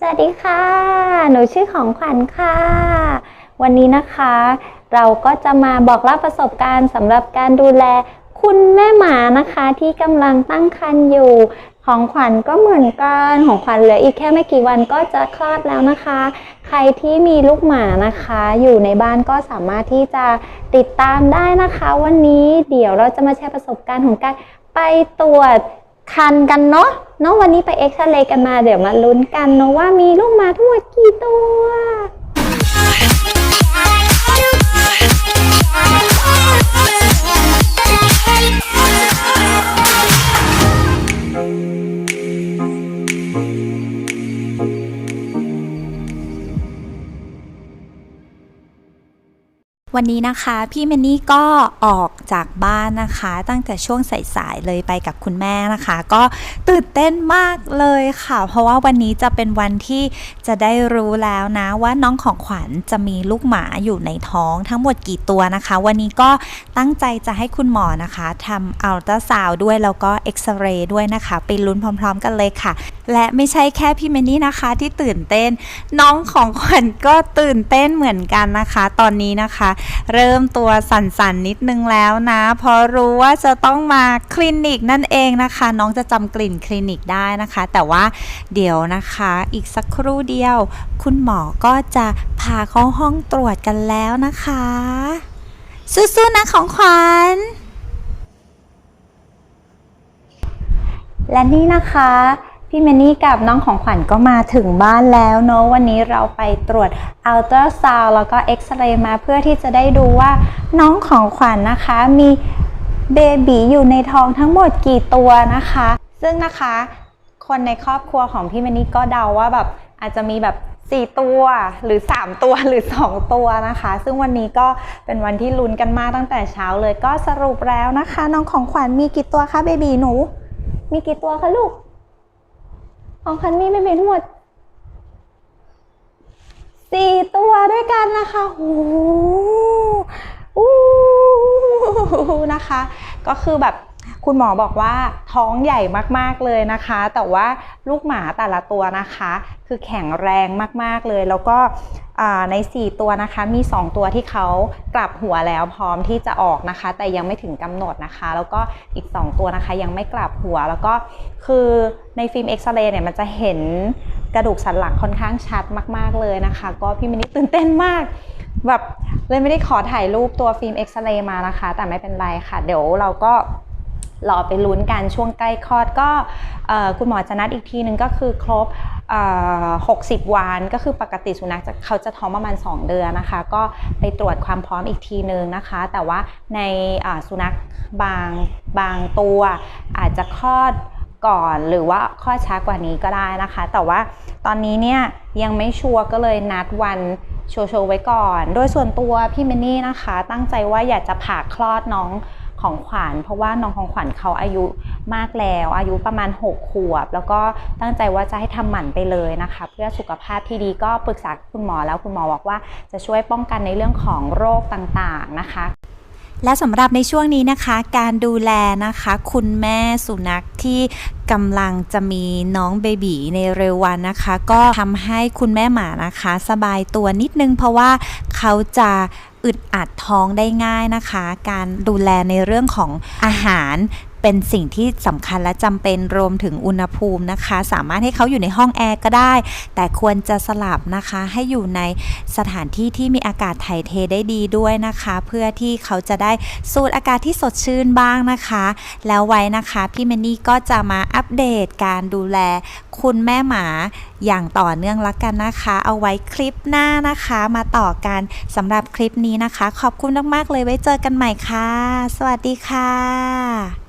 สวัสดีค่ะ หนูชื่อของขวัญค่ะ วันนี้นะคะ เราก็จะมาบอกเล่าประสบการณ์สำหรับการดูแลคุณแม่หมานะคะที่กำลังตั้งครรภ์อยู่ ของขวัญก็เหมือนกันของขวัญเหลืออีกแค่ไม่กี่วันก็จะคลอดแล้วนะคะ ใครที่มีลูกหมานะคะ อยู่ในบ้านก็สามารถที่จะติดตามได้นะคะ วันนี้เดี๋ยวเราจะมาแชร์ประสบการณ์ของการไปตรวจ คันกันเนาะเนาะวันนี้ไปเอ็กซเรย์กันมาเดี๋ยวมาลุ้นกันเนาะว่ามีลูกหมาทั้งหมดกี่ตัว วันนี้นะคะพี่เมนนี่ก็ออกจากบ้านนะคะ ตั้งแต่ช่วงสายๆเลยไปกับคุณแม่นะคะ ก็ตื่นเต้นมากเลยค่ะ เพราะว่าวันนี้จะเป็นวันที่จะได้รู้แล้วนะว่าน้องของขวัญจะมีลูกหมาอยู่ในท้องทั้งหมดกี่ตัวนะคะ วันนี้ก็ตั้งใจจะให้คุณหมอนะคะทำอัลตราซาวด์ด้วยแล้วก็เอ็กซเรย์ด้วยนะคะไปลุ้นพร้อม ๆ กันเลยค่ะ และไม่ใช่แค่พี่เมนนี่นะคะที่ตื่นเต้น น้องของขวัญก็ตื่นเต้นเหมือนกันนะคะ ตอนนี้นะคะเริ่มตัวสั่นๆนิดนึงแล้วนะเพราะรู้ว่าจะต้องมาคลินิกนั่นเองนะคะ น้องจะจำกลิ่นคลินิกได้นะคะ แต่ว่าเดี๋ยวนะคะอีกสักครู่เดียว คุณหมอก็จะพาเข้าห้องตรวจกันแล้วนะคะสู้ๆนะของขวัญและนี่นะคะ พี่เมนี่กับน้องของขวัญก็มาถึงบ้านแล้วเนอะวันนี้เราไปตรวจอัลตราซาวแล้วก็เอ็กซเรย์มาเพื่อที่จะได้ดูว่าน้องของขวัญนะคะมีเบบีอยู่ในท้องทั้งหมดกี่ตัวนะคะ ซึ่งนะคะ คนในครอบครัวของพี่เมนี่ก็เดาว่าแบบอาจจะมีแบบ4ตัวหรือ3ตัวหรือ2ตัวนะคะ ซึ่งวันนี้ก็เป็นวันที่ลุ้นกันมากตั้งแต่เช้าเลยก็สรุปแล้วนะคะ น้องของขวัญมีกี่ตัวคะเบบีหนู มีกี่ตัวคะลูก ของคันมีไม่เป็นทั้งหมดสี่ตัวด้วยกันนะคะโอ้โหอู้นะคะ ก็คือแบบ คุณหมอบอกว่าท้องใหญ่มากๆเลยนะคะ แต่ว่าลูกหมาแต่ละตัวนะคะ คือแข็งแรงมากๆเลย แล้วก็ใน 4 ตัวนะคะ มี 2 ตัวที่เขากลับหัวแล้วพร้อมที่จะออกนะคะ แต่ยังไม่ถึงกำหนดนะคะ แล้วก็อีก 2 ตัวนะคะ ยังไม่กลับหัว แล้วก็คือในฟิล์มเอ็กซเรย์เนี่ยมันจะเห็นกระดูกสันหลังค่อนข้างชัดมาก ๆเลยนะคะ ก็พี่มินิตื่นเต้นมากแบบเลยไม่ได้ขอถ่ายรูปตัวฟิล์มเอ็กซเรย์มานะคะ แต่ไม่เป็นไรค่ะ เดี๋ยวเราก็ รอไปลุ้นกันช่วงใกล้คลอดก็คุณหมอจะนัดอีกทีนึงก็คือครบ 60 วันก็คือปกติสุนัขจะเขาจะท้องประมาณ 2 เดือนนะคะ ก็ไปตรวจความพร้อมอีกทีนึงนะคะ แต่ว่าในสุนัขบางบางตัวอาจจะคลอดก่อนหรือว่าคลอดช้ากว่านี้ก็ได้นะคะ แต่ว่าตอนนี้เนี่ยยังไม่ชัวร์ก็เลยนัดวันโชว์ๆไว้ก่อน โดยส่วนตัวพี่เมนนี่นะคะ ตั้งใจว่าอยากจะผ่าคลอดน้อง ของขวัญเพราะว่าน้องของขวัญเขาอายุมากแล้ว อายุประมาณ 6 ขวบ แล้วก็ตั้งใจว่าจะให้ทำหมันไปเลยนะคะ เพื่อสุขภาพที่ดีก็ปรึกษาคุณหมอแล้วคุณหมอบอกว่าจะช่วยป้องกันในเรื่องของโรคต่างๆนะคะและสำหรับในช่วงนี้นะคะ การดูแลนะคะ คุณแม่สุนัขที่กำลังจะมีน้องเบบีในเร็ววันนะคะ ก็ทำให้คุณแม่หมานะคะ สบายตัวนิดนึงเพราะว่าเขาจะอึดอัดท้องได้ง่ายนะคะ การดูแลในเรื่องของอาหารเป็นสิ่งที่สำคัญและจำเป็นรวมถึงอุณหภูมินะคะ สามารถให้เขาอยู่ในห้องแอร์ก็ได้ แต่ควรจะสลับนะคะให้อยู่ในสถานที่ที่มีอากาศถ่ายเทได้ดีด้วยนะคะ เพื่อที่เขาจะได้สูดอากาศที่สดชื่นบ้างนะคะ แล้วไว้นะคะพี่เมนนี่ก็จะมาอัปเดตการดูแลคุณแม่หมาอย่างต่อเนื่องละกันนะคะ เอาไว้คลิปหน้านะคะ มาต่อกันสำหรับคลิปนี้นี้นะคะ ขอบคุณมากๆเลยไว้เจอกันใหม่ค่ะ สวัสดีค่ะ